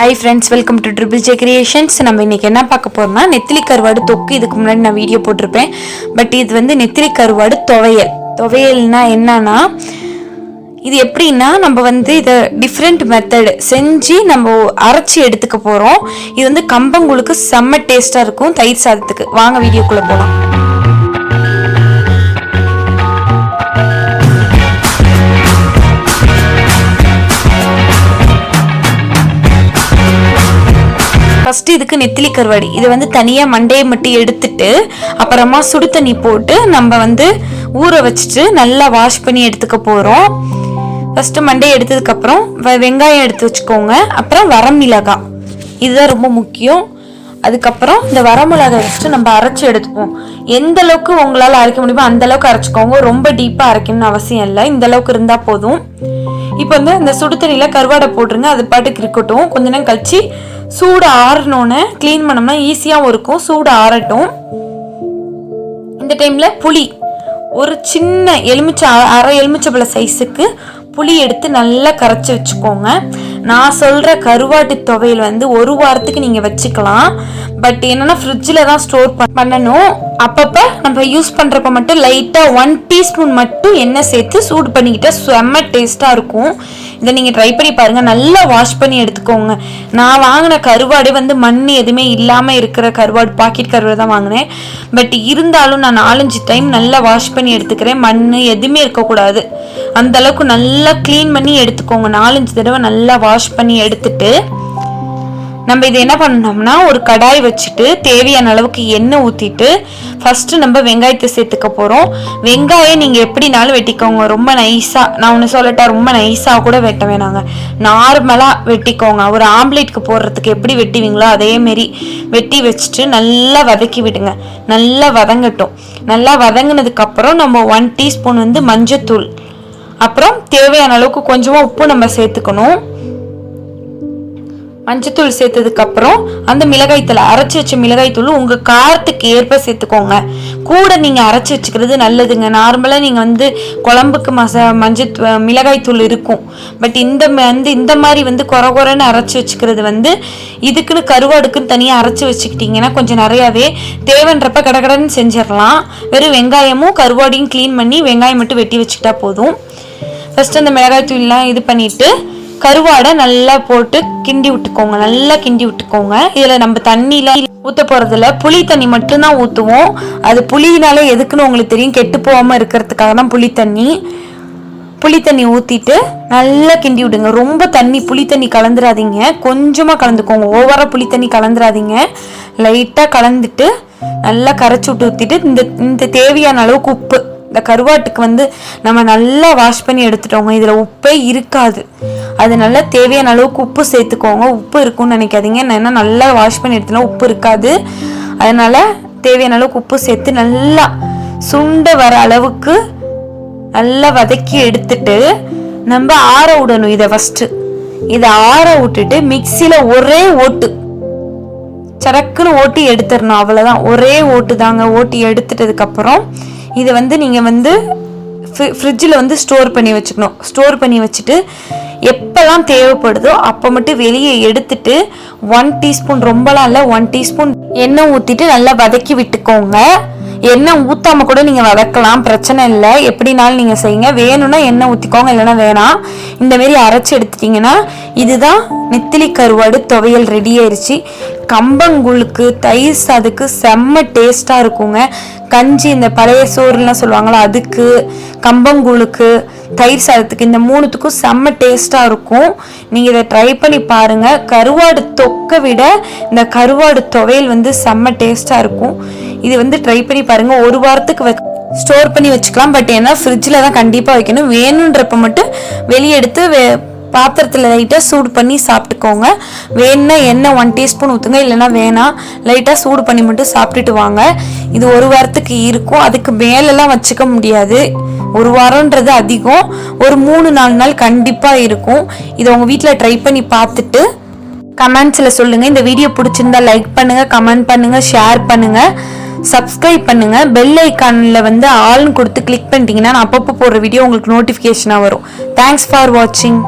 Hi friends welcome to triple J creations நம்ம இன்னைக்கு என்ன பார்க்க போறோம்னா நெத்திலி கருவாடு தொக்கு. இதுக்கு முன்னாடி நான் வீடியோ போட்டிருப்பேன். பட் இது வந்து நெத்திலி கருவாடு துவையல். துவையல்னா என்னன்னா இது எப்படின்னா நம்ம வந்து இதை டிஃப்ரெண்ட் மெத்தடு செஞ்சு நம்ம அரைச்சி எடுத்துக்க போகிறோம் இது வந்து கம்பங்கூழுக்கு செம்ம டேஸ்ட்டாக இருக்கும். தயிர் சாதத்துக்கு. வாங்க வீடியோக்குள்ளே போகலாம் ஃபஸ்ட்டு இதுக்கு நெத்திலி கருவாடி. இதை வந்து தனியாக மண்டையை மட்டும் எடுத்துட்டு அப்புறமா சுடு தண்ணி போட்டு நம்ம வந்து ஊற வச்சுட்டு நல்லா வாஷ் பண்ணி எடுத்துக்க போகிறோம் ஃபஸ்ட்டு மண்டையை எடுத்ததுக்கப்புறம் வெங்காயம் எடுத்து வச்சுக்கோங்க. அப்புறம் வரமிளகாய் இதுதான் ரொம்ப முக்கியம். அதுக்கப்புறம் இந்த வரமிளகாய் வச்சுட்டு நம்ம அரைச்சி எடுத்துப்போம். எந்த அளவுக்கு உங்களால் அரைக்க முடியுமோ அந்த அளவுக்கு அரைச்சிக்கோங்க. ரொம்ப டீப்பாக அரைக்கணும்னு அவசியம் இல்லை. இந்த அளவுக்கு இருந்தால் போதும். இப்போ வந்து இந்த சுடு தண்ணியில் கருவாடை போட்டுருங்க. அது பாட்டுக்கு இருக்கட்டும். கொஞ்ச நேரம் கழிச்சு சூடு ஆறணுன்னு க்ளீன் பண்ணோம்னா ஈஸியாகவும் இருக்கும். சூடு ஆறட்டும். இந்த டைமில் புளி. ஒரு சின்ன எலுமிச்சை அரை எலுமிச்சப்பழ சைஸுக்கு புளி எடுத்து நல்லா கரைச்சி வச்சுக்கோங்க. நான் சொல்கிற கருவாட்டு துவையல் வந்து ஒரு வாரத்துக்கு நீங்கள் வச்சுக்கலாம். பட் என்னென்னா ஃப்ரிட்ஜில் தான் ஸ்டோர் பண்ணணும். அப்பப்போ நம்ம யூஸ் பண்ணுறப்ப மட்டும் லைட்டாக ஒன் டீஸ்பூன் மட்டும் எண்ணெய் சேர்த்து சூடு பண்ணிக்கிட்டால் செம்ம டேஸ்ட்டாக இருக்கும். இதை நீங்கள் ட்ரை பண்ணி பாருங்கள் நல்லா வாஷ் பண்ணி எடுத்துக்கோங்க. நான் வாங்கின கருவாடு வந்து மண் எதுவுமே இல்லாமல் இருக்கிற கருவாடு பாக்கெட் கருவாடு தான் வாங்கினேன். பட் இருந்தாலும் நான் நாலஞ்சு டைம் நல்லா வாஷ் பண்ணி எடுத்துக்கிறேன். மண் எதுவுமே இருக்கக்கூடாது. அந்தளவுக்கு நல்லா க்ளீன் பண்ணி எடுத்துக்கோங்க. நாலஞ்சு தடவை நல்லா வாஷ் பண்ணி எடுத்துட்டு நம்ம இது என்ன பண்ணோம்னா ஒரு கடாய் வச்சுட்டு தேவையான அளவுக்கு எண்ணெய் ஊற்றிட்டு ஃபஸ்ட்டு நம்ம வெங்காயத்தை சேர்த்துக்க போகிறோம் வெங்காயம் நீங்கள் எப்படினாலும் வெட்டிக்கோங்க. ரொம்ப நைஸாக நான் ஒன்று சொல்லட்டா ரொம்ப நைஸாக கூட வெட்ட வேணாங்க. நார்மலாக வெட்டிக்கோங்க. ஒரு ஆம்லேட்டுக்கு போடுறதுக்கு எப்படி வெட்டுவீங்களோ அதேமாரி வெட்டி வச்சுட்டு நல்லா வதக்கி விடுங்க. நல்லா வதங்கட்டும். நல்லா வதங்கினதுக்கப்புறம் நம்ம ஒன் டீஸ்பூன் வந்து மஞ்சத்தூள். அப்புறம் தேவையான அளவுக்கு கொஞ்சமாக உப்பு நம்ம சேர்த்துக்கணும். மஞ்சத்தூள் சேர்த்ததுக்கப்புறம் அந்த மிளகாய்த்தூள் அரைச்சி வச்ச மிளகாய்த்தூள் உங்கள் காரத்துக்கு ஏற்ப சேர்த்துக்கோங்க. கூட நீங்கள் அரைச்சி வச்சுக்கிறது நல்லதுங்க. நார்மலாக நீங்கள் வந்து குழம்புக்கு மச மஞ்சள் மிளகாய்த்தூள் இருக்கும். பட் இந்த ம- வந்து இந்த மாதிரி வந்து குறை குறைன்னு அரைச்சி வச்சுக்கிறது வந்து இதுக்குன்னு கருவாடுக்குன்னு தனியாக அரைச்சி வச்சுக்கிட்டிங்கன்னா கொஞ்சம் நிறையாவே தேவைன்றப்ப கடகடன்னு செஞ்சிடலாம். வெறும் வெங்காயமும் கருவாடையும் க்ளீன் பண்ணி வெங்காயம் மட்டும் வெட்டி வச்சுக்கிட்டா போதும். ஃபஸ்ட்டு அந்த மிளகாய் தூள்லாம் இது பண்ணிவிட்டு கருவாடை நல்லா போட்டு கிண்டி விட்டுக்கோங்க. நல்லா கிண்டி விட்டுக்கோங்க. இதில் நம்ம தண்ணிலாம் ஊற்ற போகிறதில்ல புளி தண்ணி மட்டும்தான் ஊற்றுவோம் அது புளினாலே எதுக்குன்னு உங்களுக்கு தெரியும். கெட்டு போகாமல் இருக்கிறதுக்காக தான் புளி தண்ணி. புளி தண்ணி ஊற்றிட்டு நல்லா கிண்டி விடுங்க. ரொம்ப தண்ணி புளி தண்ணி கலந்துராதீங்க கொஞ்சமாக கலந்துக்கோங்க. ஓவராக புளி தண்ணி கலந்துராதீங்க லைட்டாக கலந்துட்டு நல்லா கரைச்சி விட்டு ஊற்றிட்டு இந்த இந்த தேவையான அளவுக்கு உப்பு. இந்த கருவாட்டுக்கு வந்து நம்ம நல்லா வாஷ் பண்ணி எடுத்துட்டோங்க. இதில் உப்பே இருக்காது. அதனால தேவையான அளவுக்கு உப்பு சேர்த்துக்கோங்க. உப்பு இருக்கும்னு நினைக்காதீங்க. நான் என்ன நல்லா வாஷ் பண்ணி எடுத்தனா உப்பு இருக்காது. அதனால தேவையான அளவுக்கு உப்பு சேர்த்து நல்லா சுண்ட வர அளவுக்கு நல்லா வதக்கி எடுத்துட்டு நம்ம ஆற விடணும் இதை ஃபஸ்ட்டு இதை ஆற விட்டுட்டு மிக்சியில் ஒரே ஓட்டு. சரக்குன்னு ஓட்டி எடுத்துடணும். அவ்வளோதான் ஒரே ஓட்டு தாங்க ஓட்டி எடுத்துட்டதுக்கப்புறம் இதை வந்து நீங்கள் வந்து ஃப்ரிட்ஜில் வந்து ஸ்டோர் பண்ணி வச்சுக்கணும். ஸ்டோர் பண்ணி வச்சுட்டு எப்போல்லாம் தேவைப்படுதோ அப்போ மட்டும் வெளியே எடுத்துட்டு ஒன் டீஸ்பூன் ரொம்பலாம் இல்லை ஒன் டீஸ்பூன் எண்ணெய் ஊற்றிட்டு நல்லா வதக்கி விட்டுக்கோங்க. எண்ணெய் ஊத்தாம கூட நீங்க வதக்கலாம் பிரச்சனை இல்லை. எப்படினாலும் நீங்க செய்யுங்க. வேணும்னா எண்ணெய் ஊத்திக்கோங்க இல்லைன்னா வேணாம். இந்த மாரி எடுத்துட்டிங்கன்னா எடுத்துட்டீங்கன்னா இதுதான் நெத்திலி கருவாடு துவையல் ரெடி ஆயிடுச்சு கம்பங்கூழுக்கு தயிர் சாதுக்கு செம்ம டேஸ்ட்டாக இருக்குங்க. கஞ்சி இந்த பழைய சோறுலாம் சொல்லுவாங்களா அதுக்கு கம்பங்கூழுக்கு தயிர் சாதத்துக்கு இந்த மூணுத்துக்கும் செம்ம டேஸ்ட்டாக இருக்கும். நீங்கள் இதை ட்ரை பண்ணி பாருங்கள் கருவாடு தொக்கை விட இந்த கருவாடு துவையல் வந்து செம்ம டேஸ்ட்டாக இருக்கும். இது வந்து ட்ரை பண்ணி பாருங்கள் ஒரு வாரத்துக்கு வ ஸ்டோர் பண்ணி வச்சுக்கலாம். பட் ஏன்னா ஃப்ரிட்ஜில் தான் கண்டிப்பாக வைக்கணும். வேணுன்றப்ப மட்டும் வெளியே எடுத்து வே பாத்திரத்தில் லைட்டாக சூடு பண்ணி சாப்பிட்டுக்கோங்க. வேணும்னா எண்ணெய் ஒன் டீஸ்பூன் ஊற்றுங்க இல்லைன்னா வேணாம் லைட்டாக சூடு பண்ணி மட்டும் சாப்பிட்டுட்டு வாங்க. இது ஒரு வாரத்துக்கு இருக்கும். அதுக்கு மேலெல்லாம் வச்சுக்க முடியாது. ஒரு வாரம்ன்றது அதிகம். ஒரு மூணு நாலு நாள் கண்டிப்பாக இருக்கும். இதை உங்கள் வீட்டில் ட்ரை பண்ணி பார்த்துட்டு கமெண்ட்ஸில் சொல்லுங்கள் இந்த வீடியோ பிடிச்சிருந்தா லைக் பண்ணுங்கள் கமெண்ட் பண்ணுங்கள் ஷேர் பண்ணுங்கள் சப்ஸ்கிரைப் பண்ணுங்கள் பெல் ஐக்கானில் வந்து ஆல்னு கொடுத்து கிளிக் பண்ணிட்டீங்கன்னா நான் அப்பப்போ போடுற வீடியோ உங்களுக்கு நோட்டிஃபிகேஷனாக வரும். தேங்க்ஸ் ஃபார் வாட்சிங்